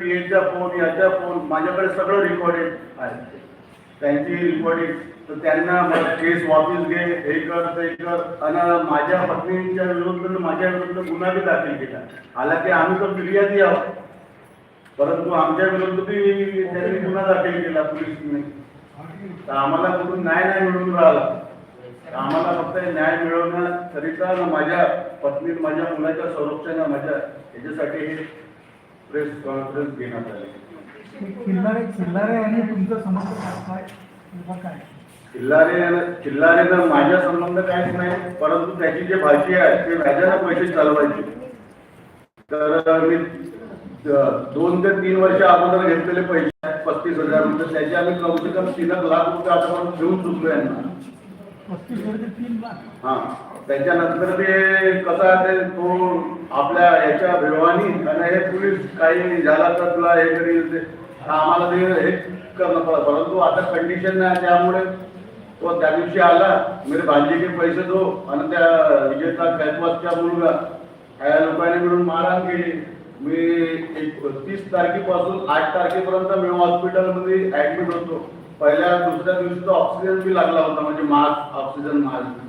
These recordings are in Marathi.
याचा फोन याचा फोन माझ्याकडे सगळं रेकॉर्डेड आहे. त्यांची रेकॉर्डिंग तर त्यांना मला केस वापस घे. हे कर ते कर. आणि माझ्या पत्नीच्या विरुद्ध माझ्या विरुद्ध गुन्हा बी दाखल केला. आला की आम्ही तर फिर्यादी आहोत. परंतु आमच्या विरुद्ध बी त्यांनी गुन्हा दाखल केला पोलिसने. तर आम्हाला कुठून न्याय नाही मिळून राहिला. आम्हाला फक्त न्याय मिळवण्याकरिता माझ्या पत्नी माझ्या मुलाच्या संरक्षण माझ्या याच्यासाठी हे प्रेस कॉन्फरन्स घेण्यात आली. किल्लारे किल्लारे आणि तुमचं समज काय? काय किल्लारेनं माझ्या संबंध काहीच नाही परंतु त्याची जे भाषी आहे ते व्याजाने पैसे चालवायचे. तर मी दोन ते तीन वर्ष अगोदर घेतलेले पैसे आहेत पस्तीस हजार रुपये. त्याचे आम्ही कम से कम तीन लाख रुपये आतापर्यंत घेऊन चुकलो यांना. पस्तीस वर्ष तीन लाख? हा. त्याच्यानंतर ते कसं आहे ते तो आपल्या याच्या भिवानी आणि हे पोलीस काही झाला तर तुला हे करील ते आम्हाला ते हे करणं पडलं. परंतु आता कंडिशन नाही त्यामुळे तो त्या दिवशी आला. म्हणजे मेरे भांजे के पैसे दो आणि त्या विजेता कैफवासच्या मुलगा या लोकांनी मिळून मारहाण केली. मी एक तीस तारखेपासून आठ तारखेपर्यंत मी हॉस्पिटलमध्ये ऍडमिट होतो. पहिल्या दुसऱ्या दिवशी तो ऑक्सिजन बी लागला होता. म्हणजे मास्क ऑक्सिजन मास्क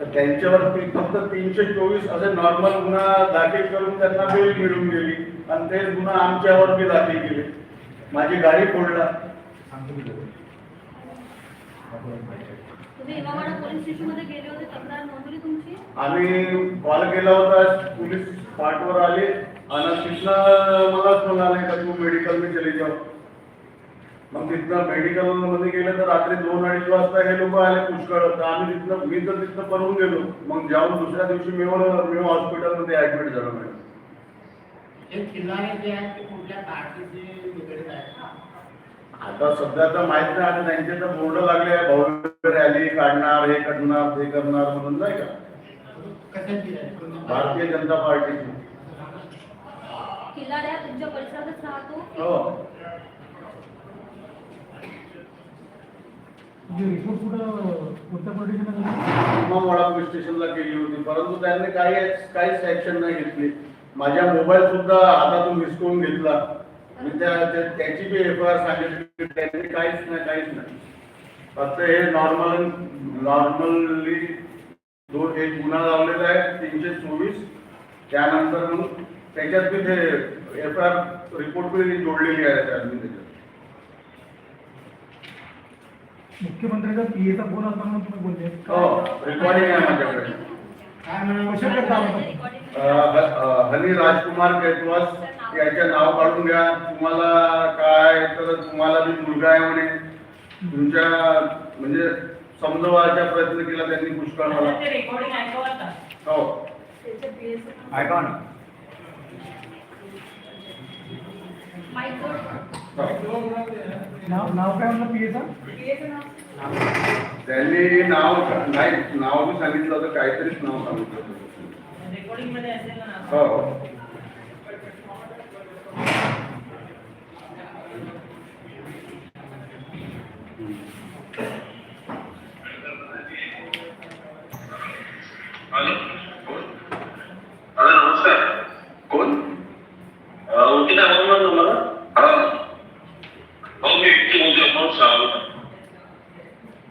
तर त्यांच्यावरती फक्त तीनशे चोवीस असे नॉर्मल गुन्हा दाखल करून त्यांना बेल मिळून गेली. आणि तेच गुन्हा आमच्यावर बी दाखल केले. माझी गाडी फोडला. आम्ही कॉल केला होता पोलीस स्पॉटवर आले. आणि तिथनं मलाच म्हणाले का तू मेडिकल में चले जाओ मग तिथनं मेडिकलमध्ये गेलं तर रात्री दोन अडीच वाजता हे लोक आले पुष्कळ तर आम्ही तिथनं मी तर तिथनं पळून गेलो. मग जाऊन दुसऱ्या दिवशी मेवर मी हॉस्पिटलमध्ये ऍडमिट झालो मॅडम. हे आता सध्या तर माहीत नाही आता त्यांचे तर बोर्ड लागले भव्य रॅली काढणार हे करणार ते करणार म्हणून नाही का? भारतीय जनता पार्टीची. किल्लाड्या तुमच्या परिसरातच राहतो हो म्हणजे म्हणजे रिपोर्ट कुठं कोणत्या स्टेशनला केली होती. परंतु त्यांनी काही काहीच ऍक्शन नाही घेतली. माझ्या मोबाईल सुद्धा हातातून हिसकवून घेतला. मी त्या त्याची बी एफ आय आर सांगितली त्यांनी काहीच नाही काहीच नाही. फक्त हे नॉर्मल नॉर्मली दोन एक गुन्हा लावलेला आहे तीनशे चोवीस. त्यानंतर मग त्याच्यात बी ते एफ आय आर रिपोर्ट बी जोडलेली आहे त्यांनी त्याच्यात मुख्यमंत्र्यांचा पीएचा फोन आला म्हणून तुम्ही बोलले. हो रेकॉर्डिंग आहे माझ्याकडे. काय म्हणून कशा प्रकारे अ, ह- अ, हनी राजकुमार कैतवास याचे नाव काढून घ्या. तुम्हाला काय तर तुम्हाला बी मुलगा आहे म्हणे. तुमच्या म्हणजे समजवायचा प्रयत्न केला त्यांनी पुष्कळ मला. रेकॉर्डिंग ऐकावं का हो. ऐका ना. हो. नाव नाव काय म्हणलं पीएचा त्यांनी नाव नाही नाव मी सांगितलं होतं काहीतरीच नाव सांगितलं हो. हॅलो नमस्कार कोण ओळखीत आहे ना तुम्हाला हा हो मी विक्की बोलतोय हो श्रावण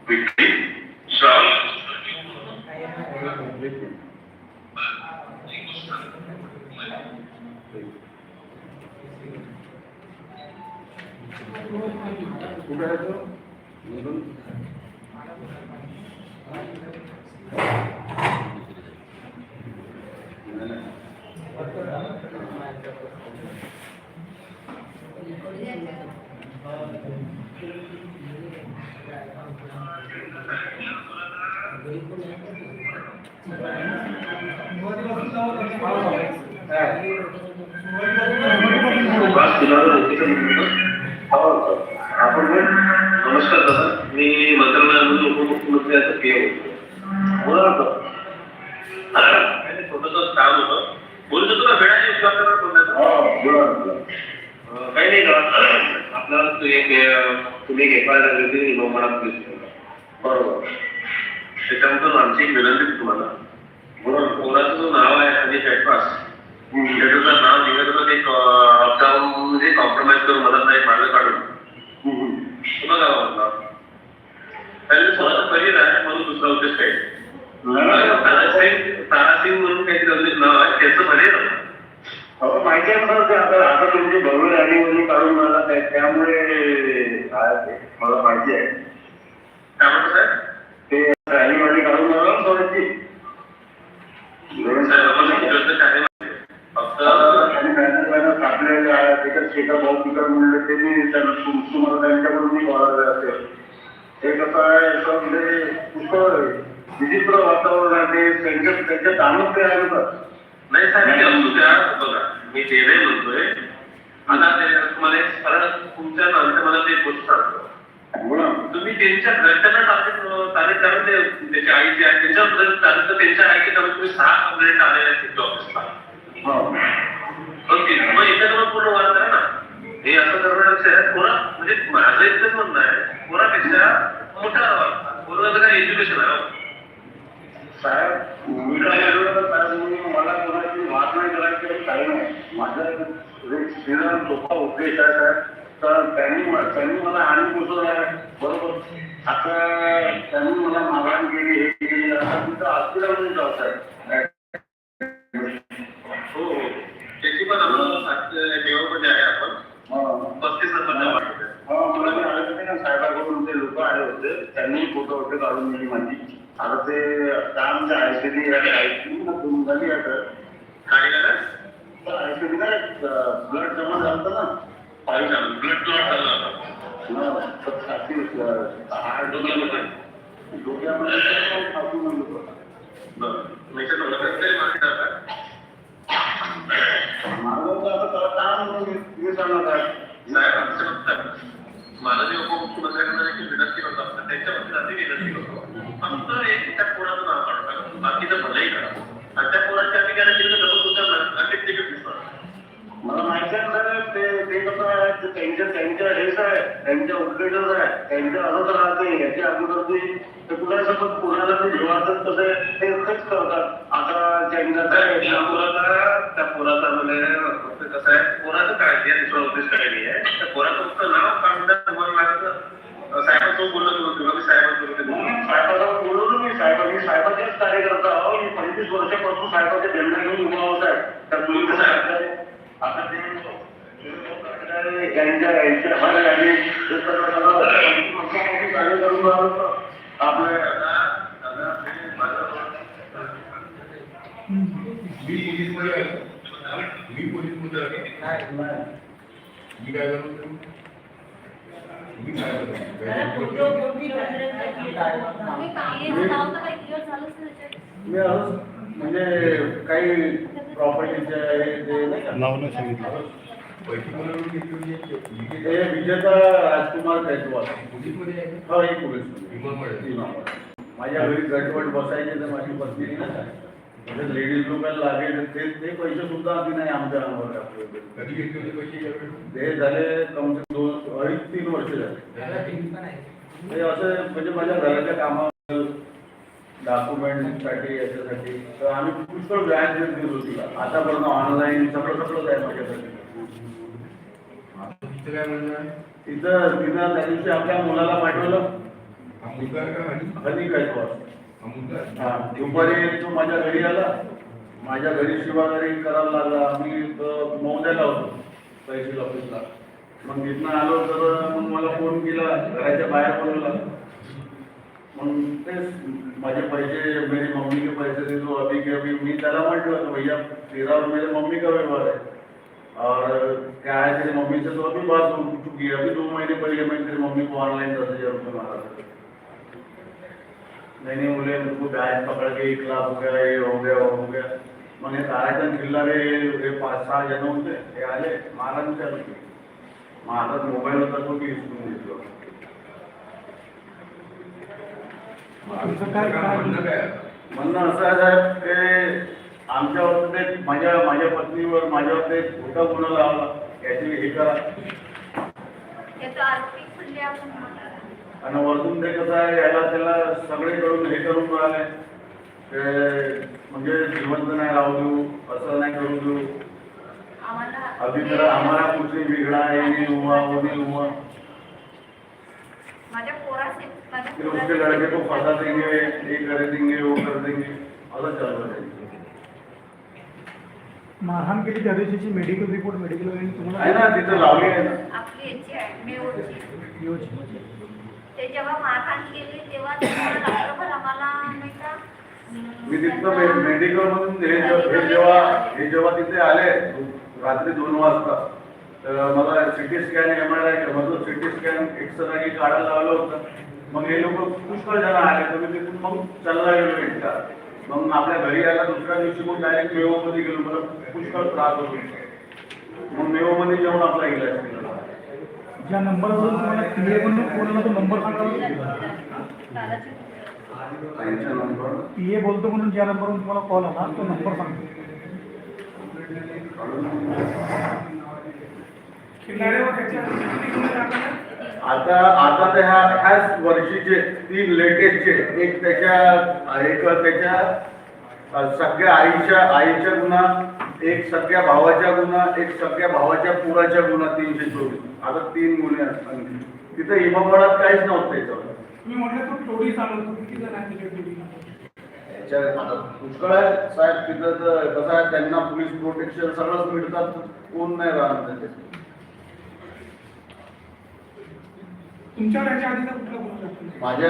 विक्की श्रावण कुठे आहे तो म्हणून नाही, नाही. सुरुवातीपासून नाव काय? सुहास दिनावर होते का म्हणून हो सर आपण नमस्कार दादा मी मंत्रालयामध्ये पी होतो बोला छोटस काम होतं बोलतो तुला वेळाने विश्वास करणार काही नाही का आपल्याला तू एक तुम्ही घेतला बरोबर. त्याच्यानंतर आमची एक विनंती तुम्हाला. ना पोराचं जो नाव आहे आणि हम्म. त्याचं नाव निघत होतं ते अपडाऊन म्हणजे कॉम्प्रोमाइज करून मदत नाही मार्ग काढून. पुन्हा गावा म्हटलं त्याने स्वतःचं करिअर आहे म्हणून दुसरा उद्देश काही तारासिंग तारासिंग म्हणून काहीतरी नाव आहे त्याचं भले हो माहिती आहे मला ते आता आता तुमची रॅली वगैरे काढून मला त्या- त्यामुळे मला माहिती आहे काय म्हणतो साहेब ते रॅली वाली काढून मला ना थोडीशी साहेब आम्हाला किती वाजता काय नाही. फक्त आणि बॅनर बॅनर कापलेले शेतात भाऊ तिकडे म्हणले ते मी तुम्हाला त्यांच्याकडून मी बोलायला असेल हे कसं आहे असं म्हणजे पुष्कळ विचित्र वातावरण आहे ते त्यांच्या त्यांच्या कामच ते आहे ना. नाही साहेब ते असू द्या बघा मी ते नाही म्हणतोय आता ते तुम्हाला एक सरळ तुमच्या नंतर मला ते गोष्ट सांगतो. तुम्ही त्यांच्या घरच्यांना टार्गेट टार्गेट करा ते त्याची आई जी आहे टार्गेट त्यांच्या आई की तुम्ही सहा कंप्लेंट आलेल्या आहेत ऑफिसला हो ओके मग एखादं मग पूर्ण वाद करा ना हे असं करण्यापेक्षा कोणा म्हणजे माझं एकच म्हणणं आहे कोणापेक्षा मोठा वाद कोणाचं काय एज्युकेशन आहे हो. साहेब मी काय केलं, साहेब मी मला कोणाची वाद नाही करायची काही नाही. माझा एक सोपा उद्देश आहे साहेब. तर त्यांनी त्यांनी मला आणि पोचवलं आहे. बरोबर. आता त्यांनी मला मागणी केली हे केली आता तुमचं असतील म्हणून जाऊ साहेब हो हो त्याची पण आम्हाला सात मेवामध्ये आहे आपण हो. पस्तीस नंबरच्या वाटत हो, मला मी आले होते ना साहेबाकडून ते लोक आले होते त्यांनी फोटो काढून दिली माझी आता ते काय आमच्या आयसीडी आयसीडी ना दोन झाली आहे तर काय झालं आयसीडी काय ब्लड जमा झालं ना पाहिजे ब्लड क्लॉट झालं छाती, डोक्यामध्ये. छाती म्हणलं. बरं. मी? माझं आता त्याला काय म्हणून मी- मी सांगणार आहे? साहेब आमचं फक्त त्यांच्याबद्दल आधी विनंती करतो फक्त एक त्या पोराचं नाव काढू बाकीचं भलंही करा आणि त्या पोराची आम्ही गॅरंटी तर तुमच्या आणि तिकीट दिसणार मला माहिती आहे सर ते ते कसं आहे त्यांच्या त्यांच्या हेच आहे. त्यांच्या उद्देशच आहे. त्यांच्या असंच राहते याच्या अगोदर ते ते कुणासोबत कुणाला ते कसं ते तेच करतात. आता त्यांच्या त्या पोराचा त्या म्हणजे फक्त कसं आहे पोराचं काळजी आहे? दुसरा उद्देश काही नाही आहे. त्या पोराचं फक्त नाव काढून तुम्हाला लागतं साहेबांसोबत बोलणं करून किंवा मी साहेबांसोबत बोलणं. साहेबाला बोलवलं मी साहेबांनी साहेबाचेच कार्यकर्ता आहो मी पंचवीस वर्षापासून साहेबाच्या झेंडा घेऊन उभा होत आहे. त्या पोलीस साहेबांकडे आता ते यांच्या यांच्या हर आणि हे सगळं सगळं पंचवीस वर्षापासून कार्य करून राहिलो होतो. आपल्या दादा, दादा, हे माझं- मी पोलीसमध्ये आहे मी पोलीसमध्ये आहे. मी काय करतो म्हणजे काही प्रॉपर्टीचे ते नाही म्हणजे हे विजेता राजकुमार का? हा एक पोलीस. माझ्या घरी गटवट बसायचे तर माझी पत्नी ना म्हणजे लेडीज लोकांना लागेल. ते ते पैसे सुद्धा आधी नाही आमच्या अंगावर. कधी घेतले होते पैसे? ते झाले कम से कम दोन अडीच तीन वर्ष झाले. ते असं म्हणजे माझ्या घराच्या कामा डॉक्युमेंटसाठी याच्यासाठी. तर आम्ही पुष्कळ व्याज देत गेलो तिला. आतापर्यंत ऑनलाईन सगळं सगळंच आहे माझ्यासाठी तिचं काय तिथं तिनं त्या दिवशी आपल्या मुलाला पाठवलं. हा हनी कैतवाल हा दुपारी तो माझ्या घरी आला. माझ्या घरी शिवागारी करायला लागला. मी मौद्याला होतो तहसील ऑफिसला मग तिथनं आलो तर मग मला फोन केला घराच्या बाहेर बोलवला मग तेच माझे पैसे मेरी मम्मी के पैसे दे दो अभी के अभी मी त्याला म्हटलं भैया तेरा और मेरे मम्मी का व्यवहार है? और क्या है तेरी मम्मी से? तो अभी बात हो चुकी है। अभी दो महीने पहले मैं तेरी मम्मी को ऑनलाइन दस हजार रुपये मारा था। नहीं नहीं बोले उनको ब्याज पकड़ के एक लाख हो गया ये हो गया वो हो गया. मग हे ताराचंद किल्लारे हे पाच सहा जण होते. हे आले महाराज विचारले माझा मोबाईल होता तो मी हिसकून घेतलो? म्हणणं असं आहे साहेब ते आमच्यावर ते माझ्या माझ्या पत्नीवर माझ्यावर ते खोटा गुन्हा लावला. याची हे करा. आणि वरतून ते कसं आहे याला त्याला सगळे करून हे करून मिळाले ते म्हणजे जिवंत नाही राहू देऊ असं नाही करू देऊ. आम्हाला अभी तर आम्हाला कुठली बिघडा आहे हुआ हुआ फिर उसके लड़के को फंसा देंगे ये कर देंगे वो कर देंगे. असं चालू आहे. मारहाण केली त्या दिवशीची मेडिकल रिपोर्ट मेडिकल वगैरे आहे ना तिथं लावली आहे ना. आपली याची आहे. ते जेव्हा मारहाण केली तेव्हा रात्रभर आम्हाला नाही का? मी तिथं मेडिकल मधून हे हे जेव्हा हे जेव्हा तिथे आले रात्री दोन वाजता तर मला CT scan M R I मधून सिटी स्कॅन एक्सरे काढायला लावलं होतं. मग हे लोक पुष्कळ जण आले तर मी तिथून मग चालला गेलो एकटा मग आपल्या घरी यायला दुसऱ्या दिवशी मग डायरेक्ट मेओमध्ये गेलो मला पुष्कळ त्रास होतो. मग मेओमध्ये जेवण आपला इलाज केला. ज्या नंबरवरून तुम्हाला पीए म्हणून कोणाला तो नंबर सांगा नंबर. पीए बोलतो म्हणून ज्या नंबरवरून तुम्हाला कॉल आला तो नंबर सांगतो. आता आता ते ह्या ह्याच वर्षीचे तीन लेटेस्टचे एक त्याच्या एक त्याच्या सगळ्या आईच्या आईच्या गुन्हा एक सगळ्या भावाच्या गुन्हा एक सगळ्या भावाच्या पुराच्या गुन्हा तीनशे चोवीस. आता तीन गुन्हे आणखी. तिथं इमामवाडात काहीच नव्हतं तुम्ही म्हटलं तो किती जण याच्या आता पुष्कळ आहे साहेब तिथं कसं आहे त्यांना पोलीस प्रोटेक्शन सगळंच मिळतात. कोण नाही राहणार त्याच्यात तुमच्यावर याच्या आधीचा कुठला गुन्हा दाखल? माझ्या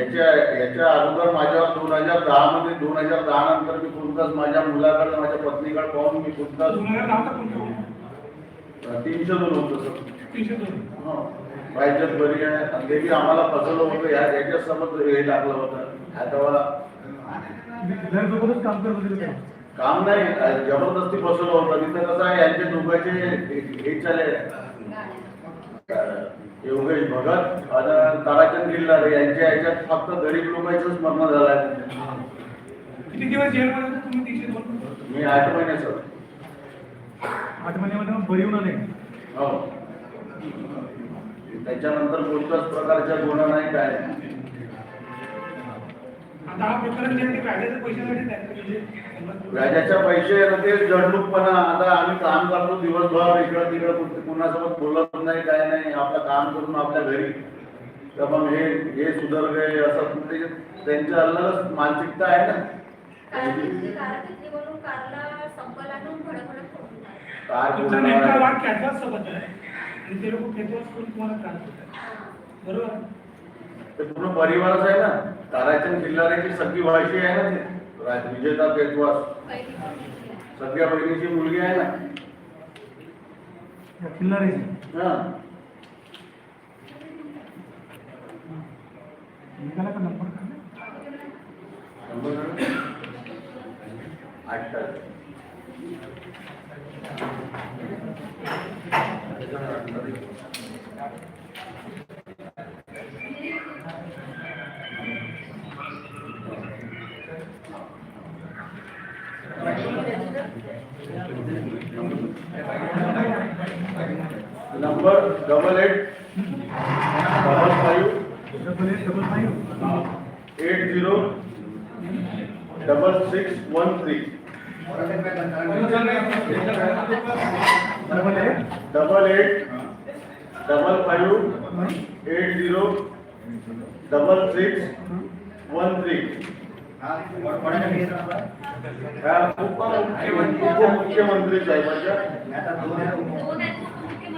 याच्या याच्या अगोदर माझ्यावर दोन हजार दहा मध्ये दोन हजार दहा नंतर मी कोणताच माझ्या मुलाकडे माझ्या पत्नीकडे पाहून मी कोणताच नव्हता तुमचा गुन्हा तीनशे दोन होतं सर. तीनशे दोन. हो. राज्यात बरी आहे. बी आम्हाला फसवलं होतं. या याच्यासोबत हे टाकलं होतं. विद्यार्थ्यांसोबतच काम करत होते ते. काम नाही. जबरदस्ती फसवलं होतं. तिथं कसं आहे यांचे दोघांचे हे- चाले योगेश भगत आणि ताराचंद किल्लारे यांच्या याच्यात फक्त गरीब लोकांचंच मरण झालं आहे किती दिवस होते तुम्ही मी आठ महिने सर. आठ महिन्यामध्ये बरी होणार नाही. हो. त्याच्यानंतर कोणत्याच प्रकारच्या गुन्हा नाही काय. आता हा प्रकरण पैशासाठी व्याजाच्या ते जडणूकपणा आता आम्ही काम करतो दिवसभर इकडं तिकडं कुठं- कुणासोबत बोलत नाही काय नाही. आपलं काम करून आपल्या घरी. तर मग हे हे सुधर गए असं ते त्यांच्या अलगच मानसिकता आहे ना. वाद सोबत आहे. ते लोक करून तुम्हाला त्रास हा. बरोबर? ते पूर्ण परिवारच आहे ना. ताराचंद किल्लाऱ्याची सगळी भाषी आहे ना ते. विजेता पेटवास. सगळ्या बहिणीची मुलगी आहे ना. या किल्लारीची हा. निघाला का नंबर तारीख number double eight double five double eight double five eight zero double six one three double eight double eight double five eight zero double six one three उपमुख्यमंत्री साहेबांच्या दोन आहेत मुख्यमंत्री इतकं